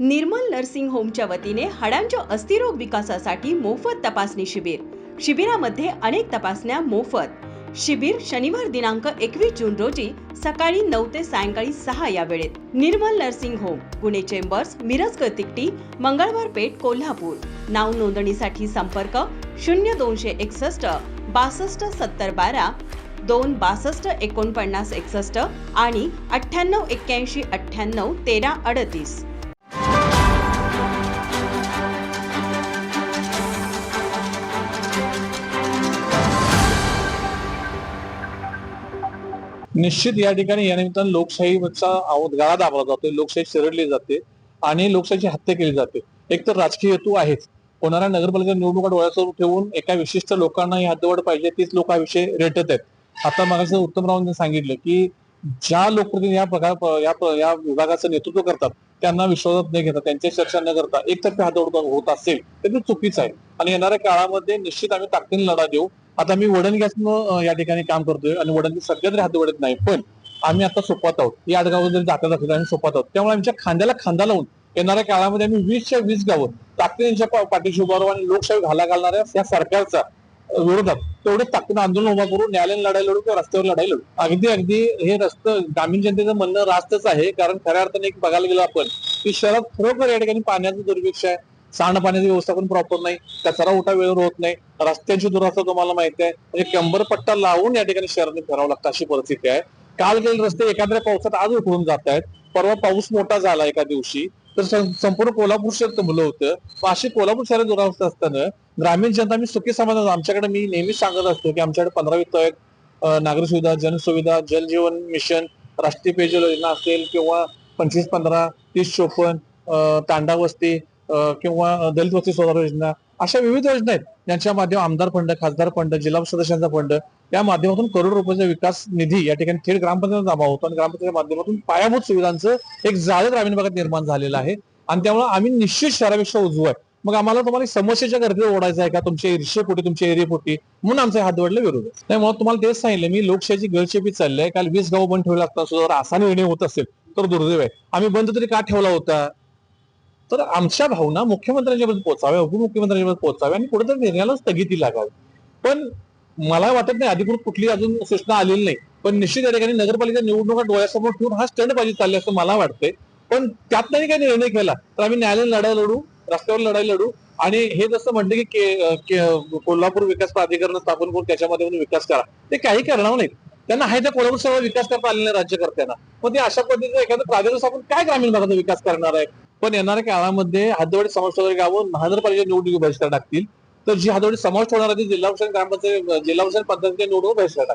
निर्मल nursing होमच्या वतीने हाडांच्या अस्थिरोग विकासासाठी मोफत तपासणी शिबिर. शिबिरामध्ये अनेक तपासण्या मोफत. शिबिर शनिवार दिनांक एकवीस जून रोजी सकाळी नऊ ते सायंकाळी सहा या वेळेत. Nirmal nursing home Pune chambers Miraj Tikti Mangalwar Peth Kolhapur. नाव नोंदणीसाठी संपर्क शून्य दोनशे एकसष्ट बासष्ट सत्तर बारा दोन बासष्ट एकोणपन्नास एकसष्ट आणि अठ्ठ्याण्णव एक्क्याऐंशी अठ्ठ्याण्णव तेरा अडतीस. निश्चित या ठिकाणी या निमित्तानं लोकशाहीचा आव- गाळा दाबला जातोय लोकशाही चिरडली जाते आणि लोकशाहीची हत्या केली जाते. एक तर राजकीय हेतू आहेच. होणाऱ्या नगरपालिका निवडणुका डोळ्यासमोर ठेवून एका विशिष्ट लोकांना ही हद्दवाढ पाहिजे तीच लोक हा विषय रेटत आहेत. आता मागाशी उत्तमरावांनी सांगितलं की ज्या लोकप्रतिनिधी या प्रकार या या विभागाचं नेतृत्व करतात त्यांना विश्वासात न घेता त्यांच्या चर्चा न करता एकतर्फे हद्दवड होत असेल तर ते चुकीचं आहे. आणि येणाऱ्या काळामध्ये निश्चित आम्ही ताकदीने लढा देऊ. आता मी वडण गॅसनं या ठिकाणी काम करतोय आणि वडणची सध्या तरी हातवडत नाही पण आम्ही आता सोपात आहोत. या आडगाव जरी जाता जातात आम्ही सोपात आहोत. त्यामुळे आमच्या खांद्याला खांदा लावून येणाऱ्या काळामध्ये आम्ही वीसच्या वीस गावं ताकदीच्या पाठीशी उभारू आणि लोकशाही घाला घालणाऱ्या या सरकारचा विरोधात तेवढे ताकदीनं आंदोलन उभा करून न्यायालयीन लढाई लढू किंवा रस्त्यावर लढाई लढू. अगदी अगदी हे रस्तं ग्रामीण जनतेचं म्हणणं रास्तच आहे. कारण खऱ्या अर्थाने एक बघायला गेलो आपण की शहरात खरोखर या ठिकाणी पाण्याचं दुर्भिक्ष आहे. सांडपाण्याचं व्यवस्थापन प्रॉपर नाही. कचरा उठा वेळेवर होत नाही. रस्त्यांची दुरवस्था तुम्हाला माहिती आहे. म्हणजे कंबरपट्टा लावून या ठिकाणी शहराने फिरावं लागतं अशी परिस्थिती आहे. काल गेले रस्ते एखाद्या पावसात आज उठून जात आहेत. परवा पाऊस मोठा झाला एका दिवशी. तर संपूर्ण कोल्हापूर शहर तुंबलं होतं. मग अशी कोल्हापूर शहरात दुरावस्था असताना ग्रामीण जनता मी सुखी समाजात आमच्याकडे मी नेहमीच सांगत असतो की आमच्याकडे पंधरा वित्त आहेत नागरी सुविधा जनसुविधा जलजीवन मिशन राष्ट्रीय पेयजल योजना असेल किंवा पंचवीस पंधरा तीस चोपन्न तांडा वस्ती किंवा दलित वस्ती सुधार योजना अशा विविध योजना आहेत. ज्यांच्या माध्यम आमदार फंड खासदार फंड जिल्हा सदस्यांचा फंड या माध्यमातून करोड रुपयाचा विकास निधी या ठिकाणी थेट ग्रामपंचायत जमा होतो. आणि ग्रामपंचायत माध्यमातून पायाभूत सुविधांचं एक जाळं ग्रामीण भागात निर्माण झालेलं आहे. आणि त्यामुळे आम्ही निश्चित शहरापेक्षा उजवू आहे. मग आम्हाला तुम्हाला समस्येच्या गर्दीत ओढायचं आहे का? तुमच्या ईर्षेपोटी तुमच्या एरियापोटी म्हणून आमचा हात वडले विरोध आहे. नाही मग तुम्हाला तेच सांगितलं मी लोकशाहीची गळचेपी चालली आहे. काल वीस गाव बंद ठेवला असता सुद्धा जर असा निर्णय होत असेल तर दुर्दैव आहे. आम्ही बंद तरी का ठेवला होता? तर आमच्या भावना मुख्यमंत्र्यांच्यापर्यंत पोहोचाव्या उपमुख्यमंत्र्यांच्यापर्यंत पोहोचाव्या आणि कुठेतरी निर्णयाला स्थगिती लागावी. पण मला वाटत नाही अधिकृत कुठली अजून सूचना आलेली नाही. पण निश्चित या ठिकाणी नगरपालिका निवडणुका डोळ्यासमोर ठेवून हा स्टंट पाहिजे चालले असं मला वाटतंय. पण त्यात नाही काही निर्णय केला तर आम्ही न्यायालयीन लढाई लढू रस्त्यावर लढाई लढू आणि हे जसं म्हणलं की कोल्हापूर विकास प्राधिकरण स्थापन करून त्याच्यामध्ये विकास करा. ते काही करणार नाहीत. त्यांना आहे त्या कोल्हापूर सर्व विकास करता आलेल्या राज्यकर्त्यांना. मग ते अशा पद्धतीचं एखादं प्राधिकरण स्थापन काय ग्रामीण भागाचा विकास करणार आहे? पण येणाऱ्या काळामध्ये हद्दवाडी समाज वगैरे गावं महानगरपालिका निवडणुकी बहिष्कार टाकतील. तर जी हद्दवाडी समाज होणार आहे ती जिल्हा परिषद ग्रामपंचायत जिल्हा परिषद पद्धतीने निवडणूक बहिष्कार टाकतील.